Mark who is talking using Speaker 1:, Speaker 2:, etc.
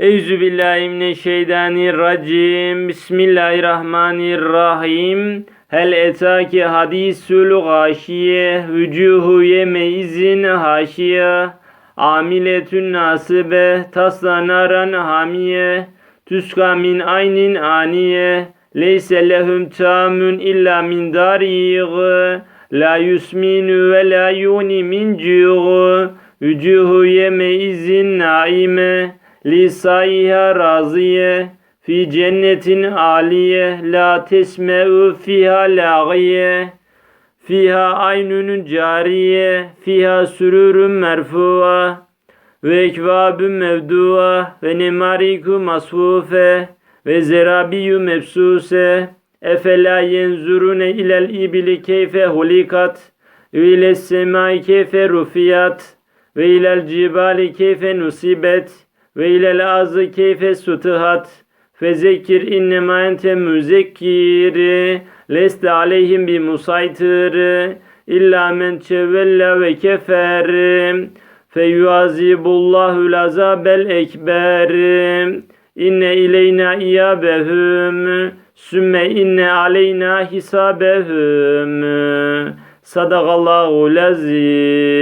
Speaker 1: Eyüzü billahi mineşşeytanirracim. Bismillahirrahmanirrahim. Hel etaki hadisül gâşiye. Vücuhu yemeyizin haşiye. Amiletün nasibe. Taslanaran hamiye. Tüska min aynin aniye. Leyse lehum tamün illa min darîgı. La yusminu ve la yuni min cuğu. Vücuhu yemeyizin naime. Lisaiha raziye. Fi cennetin aliye. La tesme'u fiha lağiye. Fiha aynünün cariye. Fiha sürürün merfu'a. Ve ekvabün mevdu'a. Ve nemariku masfufe. Ve zerabiyyü mebsuse. Efela yenzurune ilel ibili keyfe hulikat. Ve ile semai keyfe rufiyat. Ve ilel cibali keyfe nusibet. Ve ilel azı keyfe sutuhat. Fezekir innema ente müzekkir. Leste aleyhim bi musaytir. İlla men çevella ve kefer. Feyuazibullahu lazabel ekber. İnne ileyna iyabehum. Sümme inne aleyna hisabehum. Sadakallahu lazim.